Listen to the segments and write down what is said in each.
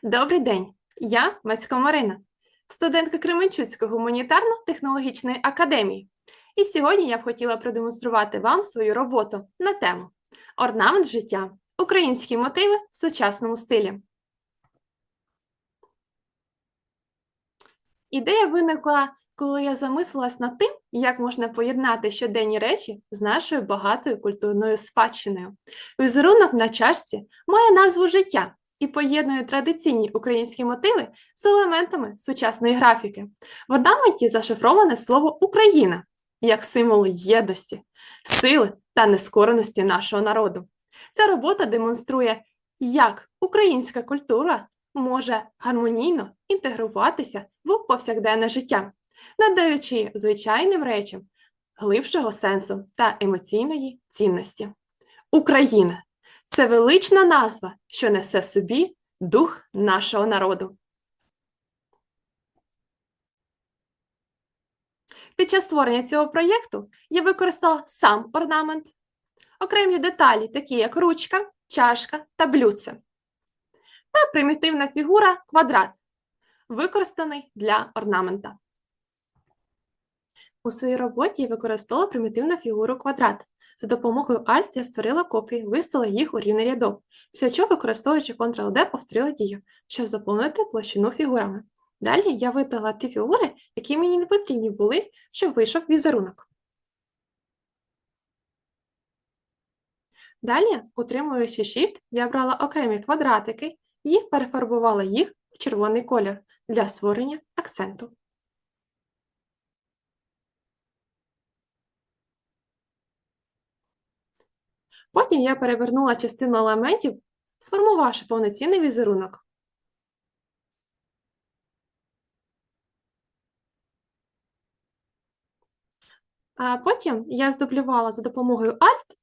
Добрий день, я Мацько Марина, студентка Кременчуцької гуманітарно-технологічної академії. І сьогодні я б хотіла продемонструвати вам свою роботу на тему Орнамент життя. Українські мотиви в сучасному стилі. Ідея виникла, коли я замислилась над тим, як можна поєднати щоденні речі з нашою багатою культурною спадщиною. Візерунок на чашці має назву життя і поєднує традиційні українські мотиви з елементами сучасної графіки. В орнаменті зашифроване слово Україна як символ єдності, сили та нескореності нашого народу. Ця робота демонструє, як українська культура може гармонійно інтегруватися в повсякденне життя, надаючи звичайним речам глибшого сенсу та емоційної цінності. Україна це велична назва, що несе собі дух нашого народу. Під час створення цього проєкту я використала сам орнамент, окремі деталі, такі як ручка, чашка та блюдце, та примітивна фігура квадрат, використаний для орнамента. У своїй роботі я використовувала примітивну фігуру квадрат. За допомогою Alt я створила копії, виставила їх у рівний рядок, після чого, використовуючи Ctrl-D, повторила дію, щоб заповнити площину фігурами. Далі я видала ті фігури, які мені не потрібні були, щоб вийшов візерунок. Далі, утримуючи Shift, я брала окремі квадратики і перефарбувала їх у червоний колір для створення акценту. Потім я перевернула частину елементів, сформувавши повноцінний візерунок. А потім я здублювала за допомогою Alt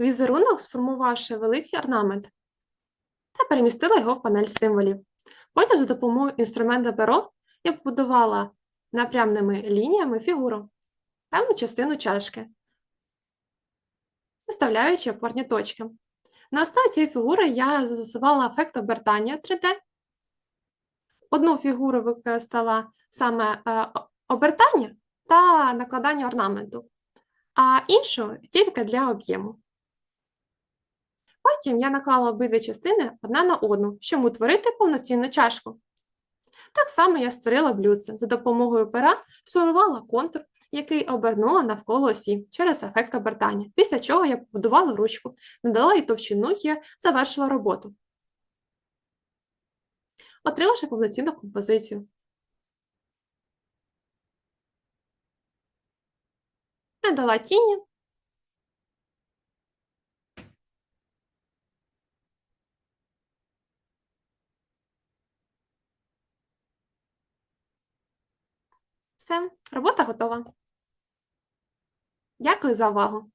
візерунок, сформувавши великий орнамент, та перемістила його в панель символів. Потім за допомогою інструмента перо я побудувала напрямними лініями фігуру, певну частину чашки виставляючи опорні точки. На основі цієї фігури я застосувала ефект обертання 3D. Одну фігуру використала саме е, обертання та накладання орнаменту, а іншу тільки для об'єму. Потім я наклала обидві частини одна на одну, щоб утворити повноцінну чашку. Так само я створила блюдце. За допомогою пера сформувала контур, який обернула навколо осі через ефект обертання, після чого я побудувала ручку, надала їй товщину і завершила роботу. Отримавши повноцінну композицію. Надала тіні. Все, робота готова. Дякую за увагу!